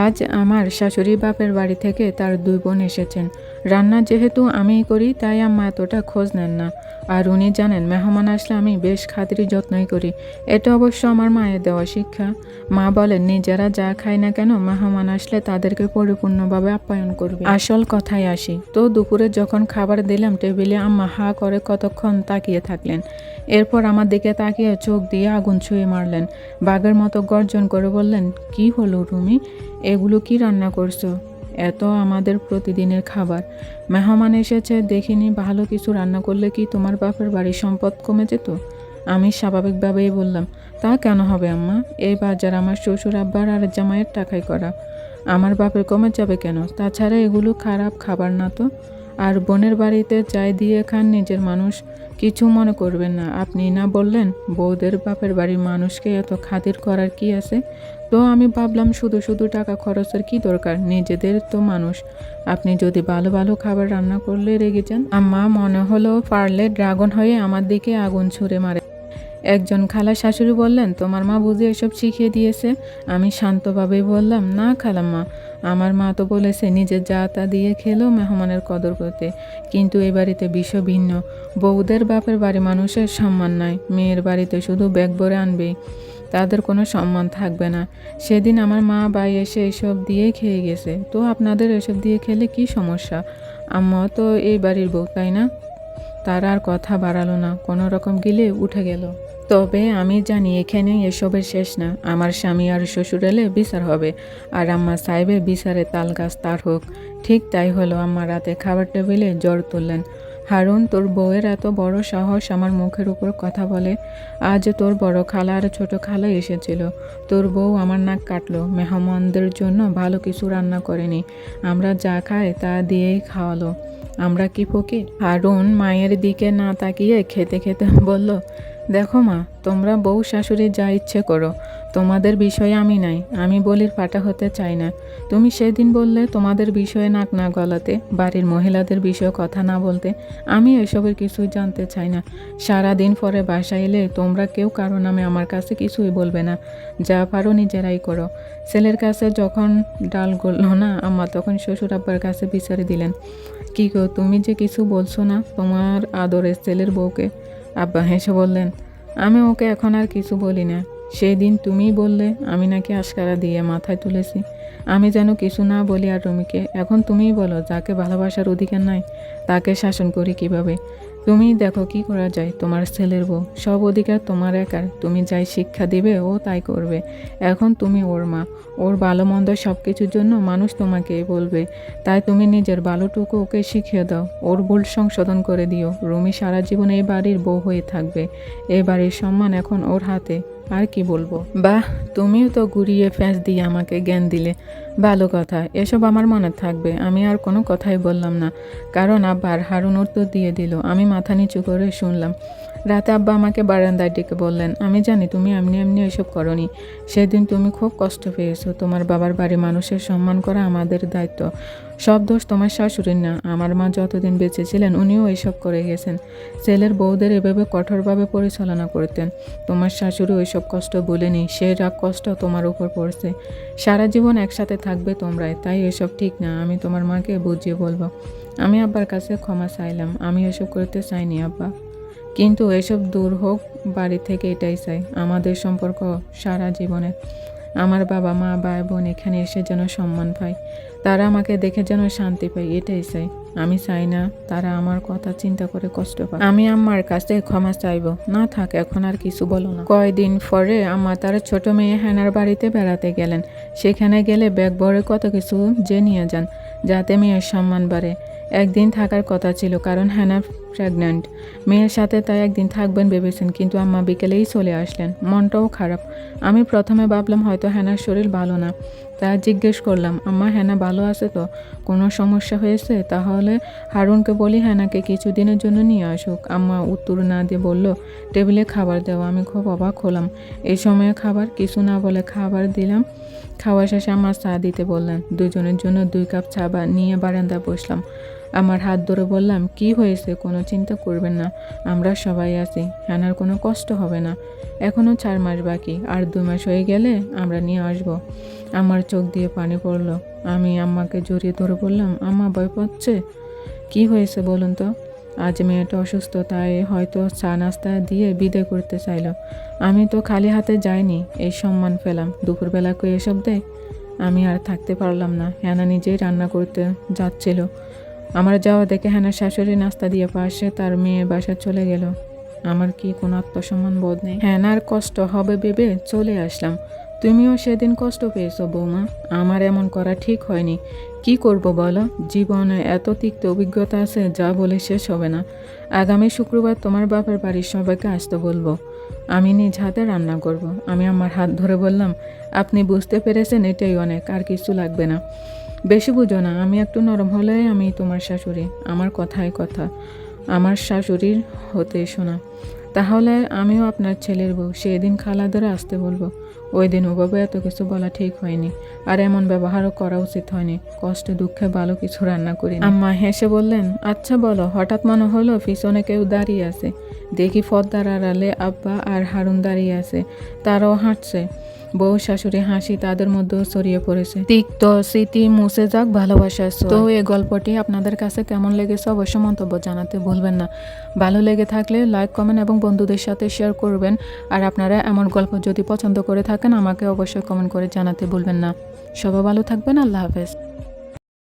আজ আমার শাশুড়ি বাপের বাড়ি থেকে তার দুই বোন এসেছেন। রান্না যেহেতু আমিই করি, তাই আম্মা এতটা খোঁজ নেন না। আর উনি জানেন, মেহমান আসলে আমি বেশ খাতিরি যত্নই করি। এটা অবশ্য আমার মায়ের দেওয়া শিক্ষা। মা বলেন, নিজেরা যা খায় না কেন, মেহমান আসলে তাদেরকে পরিপূর্ণভাবে আপ্যায়ন করবে। আসল কথায় আসি। তো দুপুরে যখন খাবার দিলাম, টেবিলে আম্মা হা করে কতক্ষণ তাকিয়ে থাকলেন। এরপর আমার দিকে তাকিয়ে চোখ দিয়ে আগুন ছুঁয়ে মারলেন। বাঘের মতো গর্জন করে বললেন, কি হলো রুমি? এগুলো কি রান্না করছ? এত আমাদের প্রতিদিনের খাবার। মেহমান এসেছে, দেখিনি, ভালো কিছু রান্না করলে কি তোমার বাপের বাড়ির সম্পদ কমে যেত? আমি স্বাভাবিকভাবেই বললাম, তা কেন হবে আম্মা? এই বাজার আমার শ্বশুর, আব্বার আর জামাইয়ের টাকায় করা। আমার বাপের কমে যাবে কেন? তাছাড়া এগুলো খারাপ খাবার না তো? আর বোনের বাড়িতে চাই দিয়ে খান নিজের মানুষ, কিছু মনে করবেন না। আপনি না বললেন, বউদের বাপের বাড়ির মানুষকে এত খাতির করার কি আছে? তো আমি ভাবলাম শুধু শুধু টাকা খরচের কি দরকার? নিজেদের তো মানুষ। আপনি যদি ভালো ভালো খাবার রান্না করলে রেগে যান। আম্মা মনে হলো পারলে ড্রাগন হয়ে আমার দিকে আগুন ছুঁড়ে মারে। একজন খালা শাশুড়ি বললেন, তোমার মা বুঝি এসব শিখিয়ে দিয়েছে? আমি শান্তভাবেই বললাম, না খালাম্মা। আমার মা তো বলেছে নিজের যা তা দিয়ে খেলেও মেহমানের কদর করতে। কিন্তু এ বাড়িতে বিশ্ব ভিন্ন। বউদের বাপের বাড়ি মানুষের সম্মান নাই। মেয়ের বাড়িতে শুধু ব্যাগ ভরে আনবেই। তাদের কোনো সম্মান থাকবে না। সেদিন আমার মা বাই এসে এসব দিয়ে খেয়ে গেছে। তো আপনাদের এসব দিয়ে খেলে কি সমস্যা? আম্মা তো এই বাড়ির বউ, তাই না? তার আর কথা বাড়ালো না। কোনো রকম গিলে উঠে গেল। তবে আমি জানি এখানে এসবের শেষ না। আমার স্বামী আর শ্বশুর এলে বিচার হবে। আর আম্মা সাহেবের বিচারে তাল গাছ তার হোক। ঠিক তাই হলো আম্মা রাতে খাবার টেবিলে জ্বর তুললেন। হারুন, তোর বউয়ের এত বড় সাহস আমার মুখের উপর কথা বলে, আজ তোর বড় খালা আর ছোট খালা এসেছিল। তোর বউ আমার নাক কাটলো, মেহমানদের জন্য ভালো কিছু রান্না করেনি। আমরা যা খাই তা দিয়েই খাওয়ালো। আমরা কি ফকির? হারুন মায়ের দিকে না তাকিয়ে খেতে খেতে বলল, দেখো মা, তোমরা বউ শাশুড়ি যা ইচ্ছে করো। তোমাদের বিষয়ে আমি নাই, আমি বলির পাটা হতে চাই না। তুমি সেদিন বললে তোমাদের বিষয়ে নাক না গলাতে, বাড়ির মহিলাদের বিষয়ে কথা না বলতে, আমি এসবের কিছুই জানতে চাই না। সারা দিন পরে বাসায় এলে তোমরা কেউ কারও নামে আমার কাছে কিছুই বলবে না। যা পারো নিজেরাই করো। ছেলের কাছে যখন ডাল গড়ল না, আম্মা তখন শ্বশুর আব্বার কাছে বিচারে দিলেন, কি গো, তুমি যে কিছু বলছো না তোমার আদরের ছেলের বউকে? আব্বা হেসে বললেন, আমি ওকে এখন আর কিছু বলি না। সেই দিন তুমিই বললে, আমি নাকি আশকারা দিয়ে মাথায় তুলেছি। আমি যেন কিছু না বলি আর রুমিকে, এখন তুমিই বলো, যাকে ভালোবাসার অধিকার নাই, তাকে শাসন করি কীভাবে? তুমি দেখো কি করা যায়, তোমার ছেলের বউ। সব অধিকার তোমার একার, তুমি যাই শিক্ষা দিবে, ও তাই করবে। এখন তুমি ওর মা, ওর ভালো মন্দ সব কিছুর জন্য মানুষ তোমাকে বলবে। তাই তুমি নিজের ভালোটুকু ওকে শিখিয়ে দাও, ওর ভুল সংশোধন করে দিও। রুমি সারা জীবন এই বাড়ির বউ হয়ে থাকবে, এই বাড়ির সম্মান এখন ওর হাতে। আর কি বলব? বাহ তুমিও তো ঘুরিয়ে ফ্যাঁস দিয়ে আমাকে জ্ঞান দিলে। ভালো কথা, এসব আমার মনে থাকবে, আমি আর কোনো কথাই বললাম না। কারণ আব্বার হারুন উত্তর দিয়ে দিল, আমি মাথা নিচু করে শুনলাম। রাতে আব্বা আমাকে বারান্দায় ডেকে বললেন, আমি জানি তুমি এমনি এমনি এসব করনি। সেদিন তুমি খুব কষ্ট পেয়েছ, তোমার বাবার বাড়ি মানুষের সম্মান করা আমাদের দায়িত্ব। সব দোষ তোমার শাশুড়ির না, আমার মা যতদিন বেঁচে ছিলেন উনিও এসব করে গেছেন। ছেলের বউদের এভাবে কঠোরভাবে পরিচালনা করতেন। তোমার শাশুড়ি ওইসব কষ্ট বলেনি সেই রাগ কষ্ট তোমার উপর পড়ছে। সারা জীবন একসাথে থাকবে তোমরাই। তাই এসব ঠিক না, আমি তোমার মাকে বুঝিয়ে বলব। আমি আব্বার কাছে ক্ষমা চাইলাম, আমি এসব করতে চাইনি আব্বা। কিন্তু এসব দূর হোক, বাড়ি থেকে এটাই চাই, আমাদের সম্পর্ক সারা জীবনে। আমার বাবা মা, ভাই বোন এখানে এসে যেন সম্মান পায়, তারা আমাকে দেখে যেন শান্তি পায়, এটাই চাই। আমি চাই না তারা আমার কথা চিন্তা করে কষ্ট পায় আমি আম্মার কাছে ক্ষমা চাইব। না থাক, এখন আর কিছু বলো না। কয়দিন পরে আম্মা তার ছোট মেয়ে হ্যানার বাড়িতে বেড়াতে গেলেন। সেখানে গেলে ব্যাগ ভরে কত কিছু যে নিয়ে যান, যাতে মেয়ের সম্মান বাড়ে। একদিন থাকার কথা ছিল, কারণ হ্যানা প্রেগন্যান্ট মেয়ের সাথে তাই একদিন থাকবেন ভেবেছেন, কিন্তু আম্মা বিকেলেই চলে আসলেন। মনটাও খারাপ। আমি প্রথমে ভাবলাম হয়তো হ্যানার শরীর ভালো না। তা জিজ্ঞেস করলাম, আম্মা হ্যানা ভালো আছে তো? কোনো সমস্যা হয়েছে? তাহলে হারুনকে বলি হ্যানাকে কিছুদিনের জন্য নিয়ে আসুক। আম্মা উত্তর না দিয়ে বলল, টেবিলে খাবার দেওয়া আমি খুব অবাক হলাম। এই সময়ে খাবার, কিছু না বলে খাবার দিলাম। খাওয়া শেষে আমার চা দিতে বললেন। দুজনের জন্য দুই কাপ চা নিয়ে বারান্দায় বসলাম। আমার হাত ধরে বললাম, কি হয়েছে? কোনো চিন্তা করবেন না, আমরা সবাই আছি। হ্যানার কোনো কষ্ট হবে না। এখনও চার মাস বাকি, আর দু মাস হয়ে গেলে আমরা নিয়ে আসব। আমার চোখ দিয়ে পানি পড়ল। আমি আম্মাকে জড়িয়ে ধরে বললাম, আম্মা ভয় পাচ্ছে? কি হয়েছে বলুন তো? আজ মেয়েটা অসুস্থ, তাই হয়তো চা নাস্তা দিয়ে বিদায় করতে চাইলো। আমি তো খালি হাতে যাইনি, এই সম্মান পেলাম। দুপুরবেলা কই এসব দেয়? আমি আর থাকতে পারলাম না। হ্যানা নিজেই রান্না করতে যাচ্ছিল। আমার যাওয়া দেখে হ্যানার শাশুড়ি নাস্তা দিয়ে পাশে তার মেয়ে বাসা চলে গেল। আমার কি কোনো আত্মসম্মান বোধ নেই? হ্যানার কষ্ট হবে ভেবে চলে আসলাম। তুমিও সেদিন কষ্ট পেয়েছ, বৌমা। আমার এমন করা ঠিক হয়নি। কি করব বলো? জীবনে এত তিক্ত অভিজ্ঞতা আছে, যা বলে শেষ হবে না। আগামী শুক্রবার তোমার বাপের বাড়ির সবাইকে আসতে বলব। আমি নিজ হাতে রান্না করব। আমি আমার হাত ধরে বললাম, আপনি বুঝতে পেরেছেন এটাই অনেক, আর কিছু লাগবে না। বেশি বুঝো না, আমি একটু নরম হলে আমি তোমার শাশুড়ি, আমার কথাই কথা, আমার শাশুড়ির হতে শোনা। তাহলে আমিও আপনার ছেলের বউ, সেদিন খালা ধরে আসতে বলব। ওই দিন ওভাবে এত কিছু বলা ঠিক হয়নি, আর এমন ব্যবহারও করা উচিত হয়নি। কষ্টে, দুঃখে, ভালো কিছু রান্না করি আম্মা হেসে বললেন আচ্ছা বলো, হঠাৎ মনে হলো পিছনে কেউ দাঁড়িয়ে আছে। দেখি ফদ্দার আড়ালে আব্বা আর হারুন দাঁড়িয়ে আছে। তারাও হাঁটছে। বউ, শাশুড়ি, হাসি তাদের মধ্যেও ছড়িয়ে পড়েছে। তিক্ত স্মৃতি, মুছে যাক ভালোবাসা তো এই গল্পটি আপনাদের কাছে কেমন লেগেছে অবশ্যই মন্তব্য জানাতে ভুলবেন না। ভালো লেগে থাকলে লাইক, কমেন্ট এবং বন্ধুদের সাথে শেয়ার করবেন। আর আপনারা এমন গল্প যদি পছন্দ করে থাকেন আমাকে অবশ্যই কমেন্ট করে জানাতে ভুলবেন না। সবাই ভালো থাকবেন আল্লাহ হাফেজ।